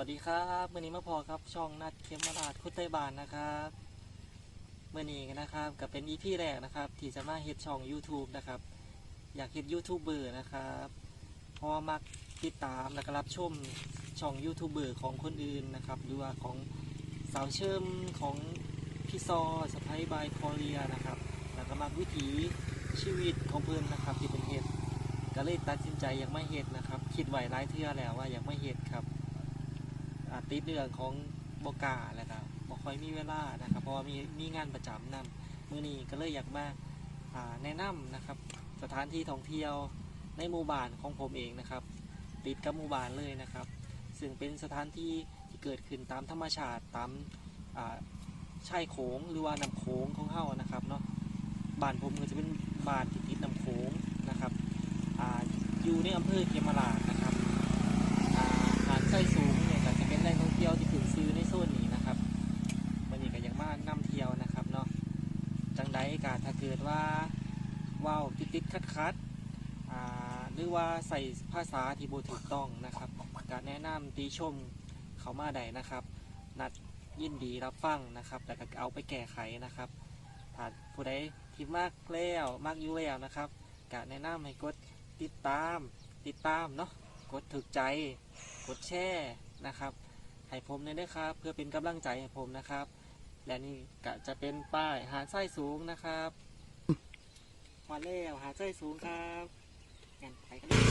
วัสดีครับมื่อนี้มาพอครับช่องนัดเขมราดคุดไตบานนะครับเมื่อนี้นะครับกับเป็นอีพีแรกนะครับ ที่จะมาเฮ็ดช่อง YouTube นะครับ อยากเฮ็ดยูทูบเบอร์นะครับเพราะว่ามักติดตามและก็รับชมช่องยูทูบเบอร์ของคนอื่นนะครับหรือว่าของสาวเชิมของพี่ซอสไปบายคอเรียนะครับ แล้วก็มักวิถีชีวิตของเพื่อนนะครับที่เป็นเฮ็ดก็เลยตัดสินใจอยากไม่เฮ็ดนะครับ คิดไว้หลายเทื่อแล้วว่าอยากไม่เฮ็ดครับ ติดเรื่องของบกาแหละครับบ่ค่อยมีเวลานะครับ เพราะว่ามีมีงานประจำนำมื้อนี้ก็เลยอยากมาแนะนำนะครับ สถานที่ท่องเที่ยวในหมู่บ้านของผมเองนะครับ ติดกับหมู่บ้านเลยนะครับ ซึ่งเป็นสถานที่ที่เกิดขึ้นตามธรรมชาติตามชายโขงหรือว่าน้ำโขงของเฮานะครับเนาะบ้านผมก็จะเป็นบ้านที่ติดน้ำโขงนะครับออยู่ในอำเภอเขมราชนะครับ อ่าหาดไส้สูงเนี่ยก็จะเป็นแหล่งท่องเที่ยวที่ขึ้นซื้อในโซนนี้นะครับวันนี้ก็ยังมานำเที่ยวนะครับเนาะจังใดกาถ้าเกิดว่าว้าวติดติดคัดคัดๆอ่า หรือว่าใส่ภาษาที่บ่ถูกต้องนะครับการแนะนำตีชมเขามาใดนะครับ นัดยินดีรับฟังนะครับ แต่ก็เอาไปแก้ไขนะครับถ้าผู้ใดที่มากแล้วมากอยู่แล้วนะครับการแนะนำให้กดติดตามติดตามเนาะกดถูกใจ กดแชร์นะครับให้ผมเลยด้วยครับ เพื่อเป็นกำลังใจให้ผมนะครับ และนี่ก็จะเป็นป้ายหาดไส้สูงนะครับมาแล้วหาดไส้สูงครับ งั้นไปกันเลย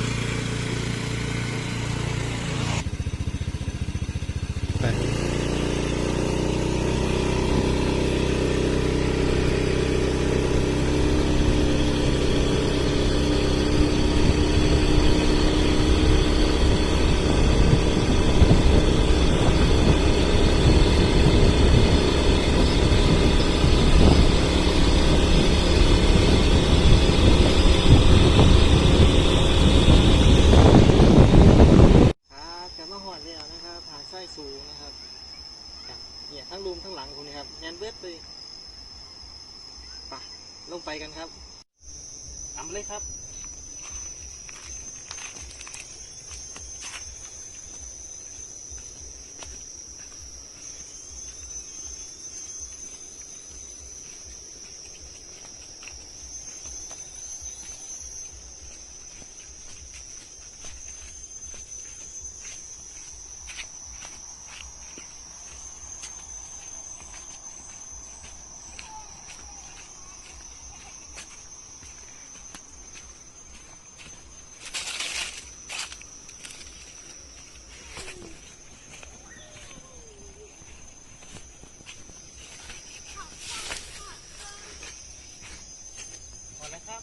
ครับกลับมาหอดแล้วนะครับหาดไส้สูงนะครับเนี่ยทั้งรูมทั้งหลังคุณนะครับแนนเวทเลยไป ลงไปกันครับทำเลยครับ หมดแล้วครับ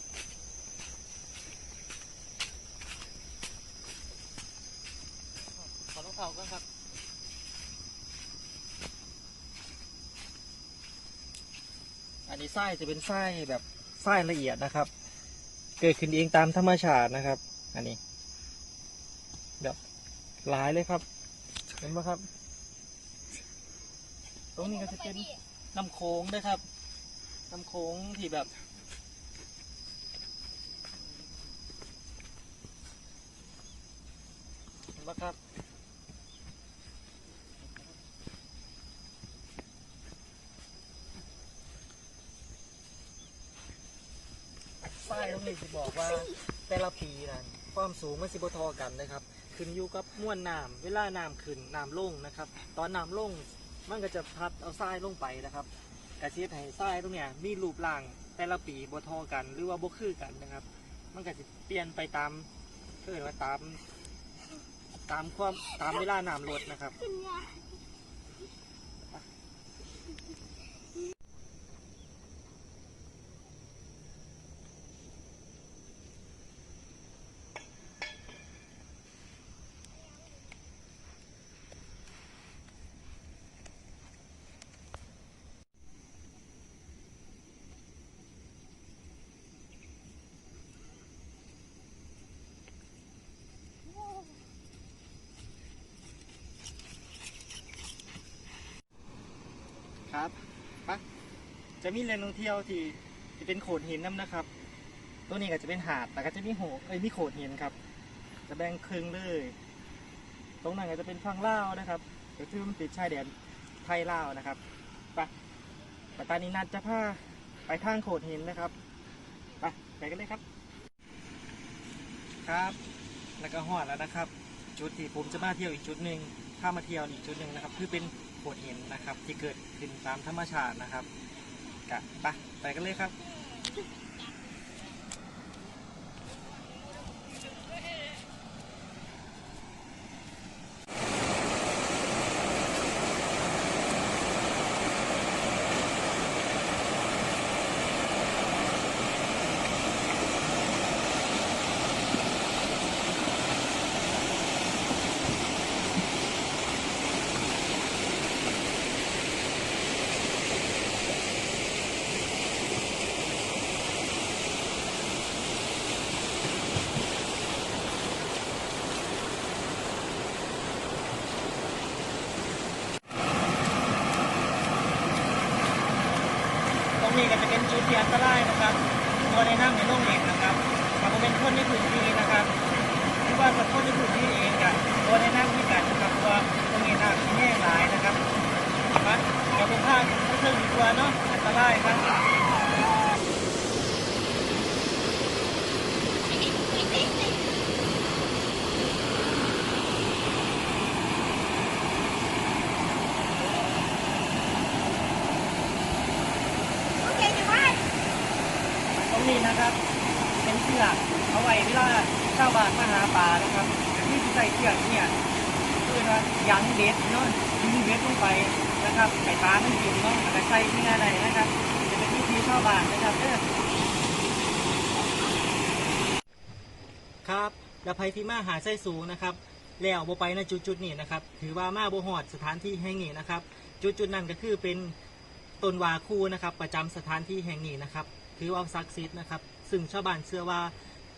ขอรองเท้าก่อนครับี้ไส้จะเป็นไส้แบบไส้ละเอียดนะครับ เกิดขึ้นเองตามธรรมชาตินะครับ อันนี้แบบหลายเลยครับ เห็นไหมครับ ตรงนี้ก็จะเป็นน้ำโขงด้วยครับน้ำโขงที่แบบเห็นไหมครับ ป้ายตรงนี้จะ บอกว่าแต่ละปีนั้นความสูงมันสิบทอกันนะครับ ขึ้นอยู่กับมวนน้ำเวลาน้ำขึ้นน้ำลงนะครับ ตอนน้ำลงมันก็จะพัดเอาทรายลงไปนะครับกระเชียให้ทรายตรงเนี้ยมีรูปร่างแต่ละปีบทอกันหรือว่าบคือกันนะครับ มันก็จะเปลี่ยนไปตามเรียกว่าตาม ตามความตามเวลาน้ำลดนะครับปะ จะมีแหล่งท่องเที่ยวที่ที่เป็นโขดหินน้ำนะครับ ตัวนี้ก็จะเป็นหาดแต่ก็จะมีโหเอ้ยมีโขดหินครับ จะแบ่งครึ่งเลย ตรงนั้นก็จะเป็นฝั่งลาวนะครับก็คือมันติดชายแดนไทยลาวนะครับไปปัตตานีนัดจะพาไปทางโขดหินนะครับไปไปกันเลยครับ ครับแล้วก็หอดแล้วนะครับ จุดที่ผมจะมาเที่ยวอีกจุดหนึ่งถ้ามาเที่ยวอีกจุดหนึ่งนะครับ คือเป็นโขดหินนะครับ ที่เกิดขึ้นตามธรรมชาตินะครับ กะไปไปกันเลยครับ เสียอันตรายนะครับตัวในน้ำในโลกเองนะครับถ้าเป็นคนในพื้นที่นะครับหรือว่าจะคนในพื้นที่เองกันตัวในน้ำที่กันนะครับตัวตรงนี้น้ำแห้งหลายนะครับมาเดี๋ยวผมพาไปเที่ยวดีกว่าเนาะอันตรายครับ ตรงนี้นะครับ เป็นเชือกเอาไว้เวลาชาว บ้านมาหาปลานะครับที่ใส่เชือกเนี่ยคือว่ายั้งเบ็ดเนาะยิงเบ็ดลงไปนะครับไข่ปลามันกินเนาะแต่ใส่ที่งานใดนะครับจะเป็นที่ที่ชาวบ้านนะครับเด้อครับแล้วภัยที่มาหาไส้สูงนะครับแล้วบ่ไปในจุดจุดๆนี้นะครับ ถือว่ามาบ่ฮอดสถานที่แห่งนี้นะครับ จุดจุดๆนั้นก็คือเป็นต้นวาคูนะครับ ประจำสถานที่แห่งนี้นะครับ ถือว่าศักดิ์สิทธิ์นะครับ ซึ่งชาวบ้านเชื่อว่า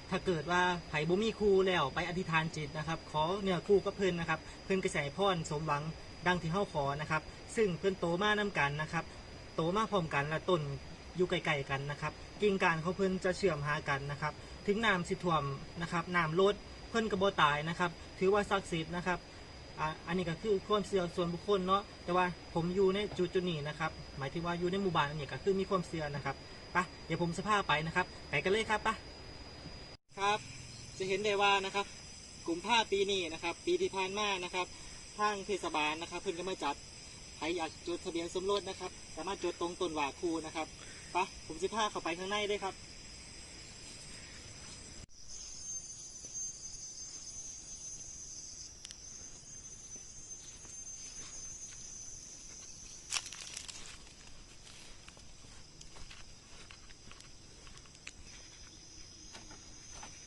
ถ้าเกิดว่าไผ่บุมีครูแล้วไปอธิษฐานจิตนะครับ ขอเนื้อคู่กับเพิ่นนะครับ เพิ่นกระแสพรสมหวังดังที่เฮาขอนะครับ ซึ่งเพิ่นโตมาน้กันนะครับ โตมาพร้อมกันและต้นอยู่ไกลๆกันนะครับ กิ่งการของเพิ่นจะเชื่อมหากันนะครับ ถึงน้ำสิท่วมนะครับน้ำลดเพิ่นกระโบตายนะครับ ถือว่าศักดิ์สิทธิ์นะครับอ่าอันนี้ก็คือความเชื่อส่วนบุคคลเนาะแต่ว่าผมอยู่ในจุดจุดนี้นะครับ หมายถึงว่าอยู่ในหมู่บ้านอันนี้ก็คือมีความเชื่อนะครับไปเดี๋ยวผมจะพาไปนะครับไปกันเลยครับไป ครับ จะเห็นได้ว่านะครับ กลุ่มผ้าปีนี้นะครับ ปีที่ผ่านมานะครับทางเทศบาลนะครับ เพิ่นก็มาจัดใครอยากจดทะเบียนสมรสนะครับ สามารถจดตรงต้นหว่าคูนะครับปะผมจะพาเข้าไปข้างในด้วยครับ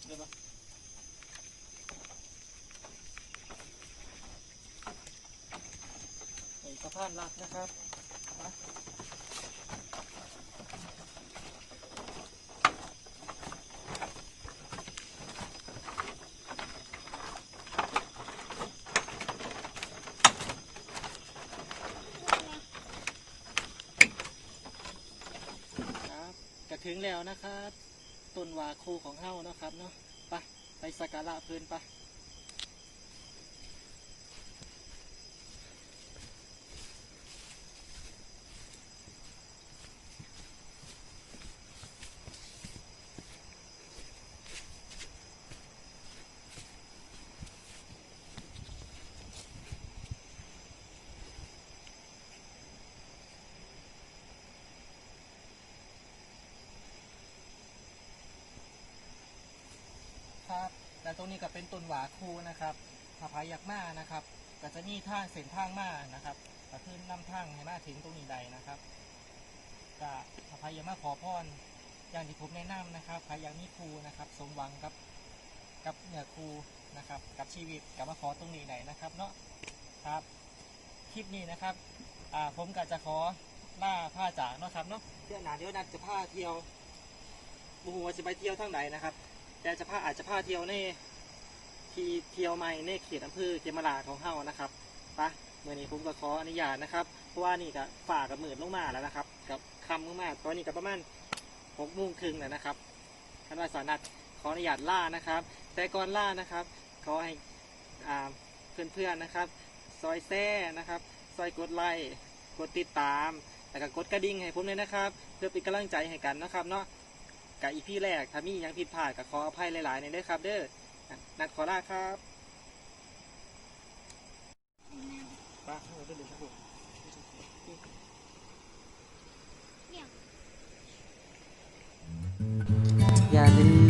เดี๋ยวมาไอ้สะพานลักนะครับครับกระถึงแล้วนะครับ ต้นวาคูของเฮ้านะครับเนาะไปไปสักการะเพื่นไปครับ และตรงนี้ก็เป็นต้นหวาคูนะครับถ้าพายักมานะครับ ก็จะมีทางเส้นทางมานะครับก็คือนำทางให้มาถึงตรงนี้ใดนะครับก็ถ้าพายักมาขอพรอย่างที่ผมแนะนำนะครับพายักมีครูนะครับสมหวังกับกับเหนือครูนะครับกับชีวิตกับมาขอตรงนี้ไหนนะครับเนาะครับคลิปนี้นะครับอ่าผมก็จะขอล่าผ้าจากเนาะครับเนาะเดี๋ยวหนาเดี๋ยวนัดจะพาเที่ยวบูหัวจะไปเที่ยวทางไหนนะครับ แต่จะพาอาจจะพาเที่ยวในที่เที่ยวใหม่ในเขตอำเภอเขมราชของเฮานะครับปะเมื่อนี้ผมก็ขออนุญาตนะครับ เพราะว่านี่ก็ฝ่ากับหมื่นลงมาแล้วนะครับ กับคำลงมาตอนนี้ก็ประมาณหกโมงครึ่งแล้วนะครับท่านว่าสานัดขออนุญาตล่านะครับ แต่ก่อนล่านะครับ ขอให้อ่าเพื่อนๆนะครับ ซอยแซ่นะครับ ซอยกดไลค์กดติดตามแล้วก็กดกระดิ่งให้ผมเลยนะครับ เพื่อเป็นกำลังใจให้กันนะครับเนาะ กับอีพี่แรกถ้ามียังผิดพลาดก็ขออภัยหลายๆในเด้อครับเด้อนัดขอลาครับปาเดินเลยครับผมอย่าลืม